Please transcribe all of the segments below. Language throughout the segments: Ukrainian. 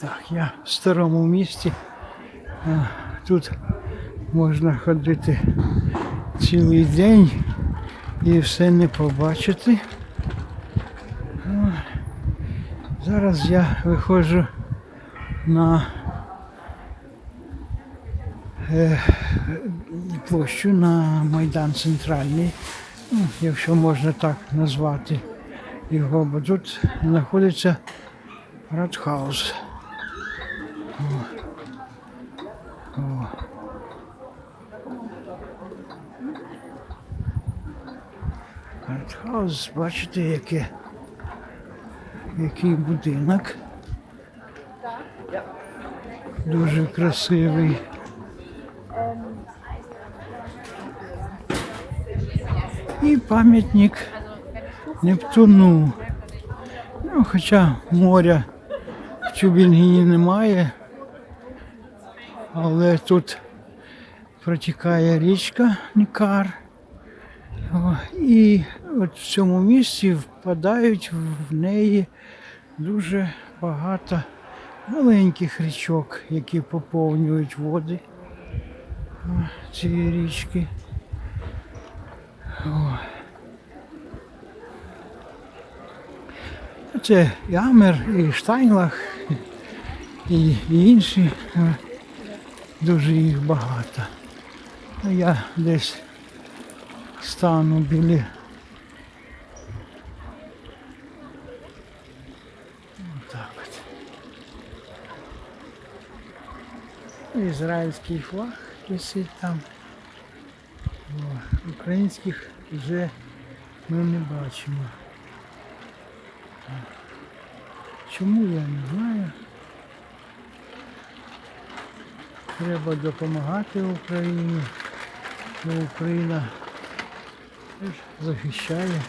Так, я в старому місті. Тут можна ходити цілий день і все не побачити. Зараз я виходжу на е, площу на Майдан Центральний, ну, якщо можна так назвати його, бо тут знаходиться Радхаус. Артхаус, бачите, яке, який будинок. Дуже красивий. І пам'ятник Нептуну. Ну, хоча моря в Чубінгіні немає, але тут протікає річка Нікар. І от в цьому місці впадають в неї дуже багато маленьких річок, які поповнюють води цієї річки. Це і Амер, і Штайнлах, і, і інші. Дуже їх багато. А я десь стану біля. Отак от. Ізраїльський флаг висить там. О, українських вже ми не бачимо. Чому я не знаю. Треба допомагати Україні, бо Україна теж захищає.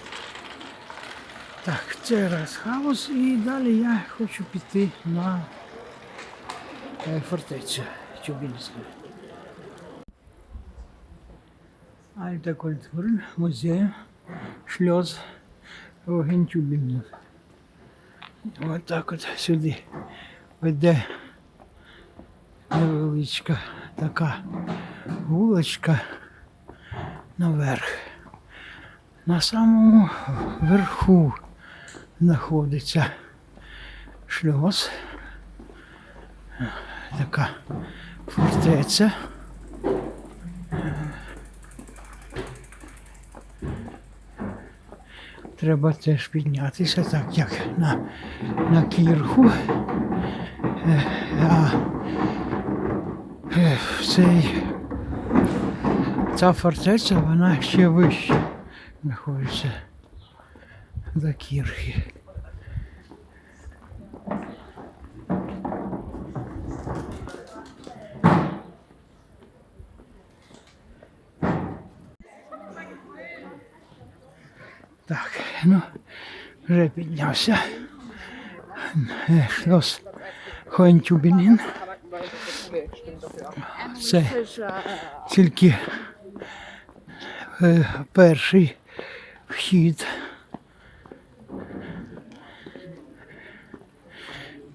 Так, це раз хаос і далі я хочу піти на е, фортецю Чубінську. Альта культури, музей, шльоз Вогентюбіна. Ось так от сюди веде невеличка така вуличка наверх. На самому верху знаходиться шльоз. Така фортеця. Треба теж піднятися, так як на, на кірху. Е, цей, ця фортеця, вона ще вище знаходиться за кірхи. Так, ну, вже піднявся. Шлос Хоентюбінін. Це тільки е, перший вхід.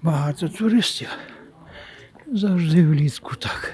Багато туристів. Завжди влітку так.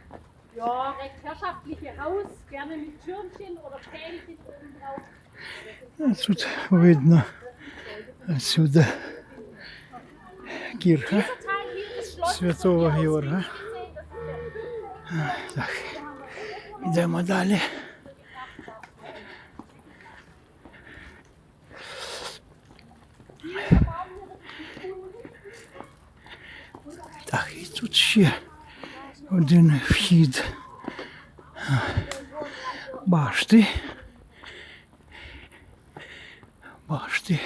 ja, recht herrschaftliche Haus, gerne mit Türmchen oder Fähnchen oben drauf. А Тут видно отсюда кірха Dieser Teil hier ist Schloss Святого von hier aus Георга. nicht gesehen. Das ist der Так, йдемо далі. Так, і тут ще Один вхід. Башти. Башти.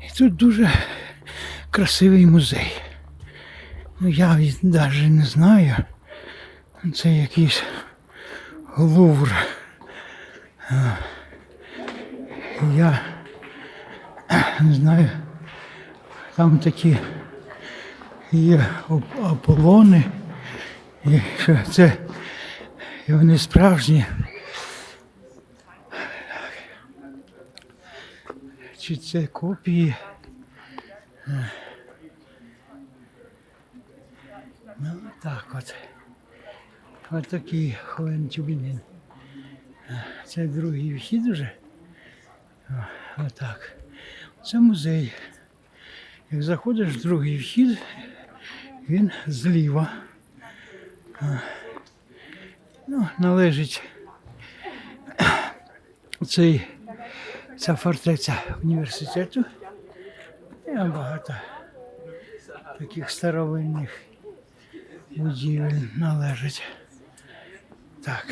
І тут дуже красивий музей. Ну, я навіть не знаю. Це якийсь Лувр. А, Я не знаю. Там такі є аполони. І що це і вони справжні. Чи це копії? Ну, так от. Ось такий Хоен-Тюбінін. Це другий вхід уже. Отак. Це музей. Як заходиш в другий вхід, він зліва. Ну, належить цей, ця фортеця університету. І багато таких старовинних будівель належить. Так,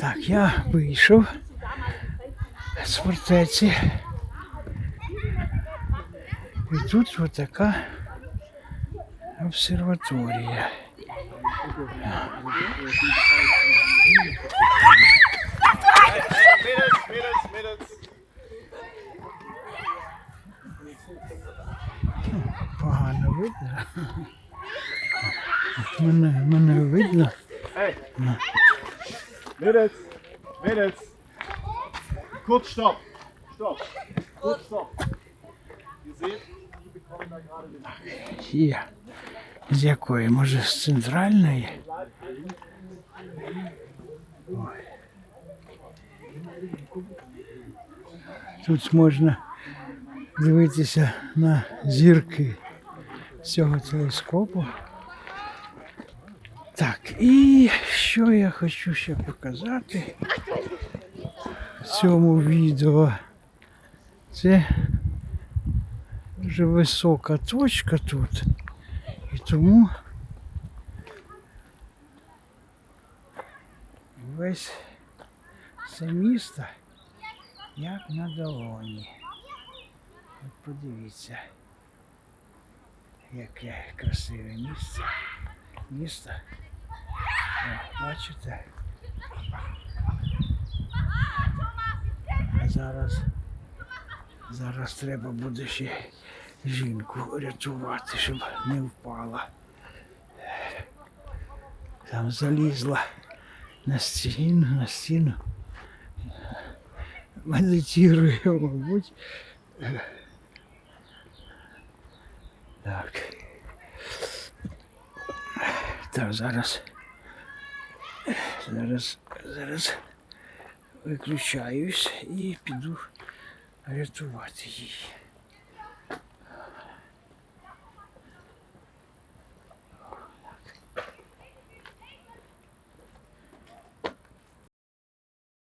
так, я вийшов з фортеці. І тут от така обсерваторія. Погано видно. Мене, мене видно. Mädels, Mädels. Kurz Stopp. Stopp. Kurz Stopp. Ihr seht, die bekommen da gerade den Є. З якої? Може, з центральної? Ой. Тут можна дивитися на зірки цього телескопу. Так, і що я хочу ще показати в цьому відео? Це дуже висока точка тут. І тому весь це місто як на долоні. От подивіться, яке красиве місце. Місто. Бачите? А зараз, зараз треба буде ще жінку рятувати, щоб не впала. Там залізла на стіну, на стіну. Медитує, мабуть. Так. Так, зараз. Зараз, зараз виключаюсь і піду рятувати її.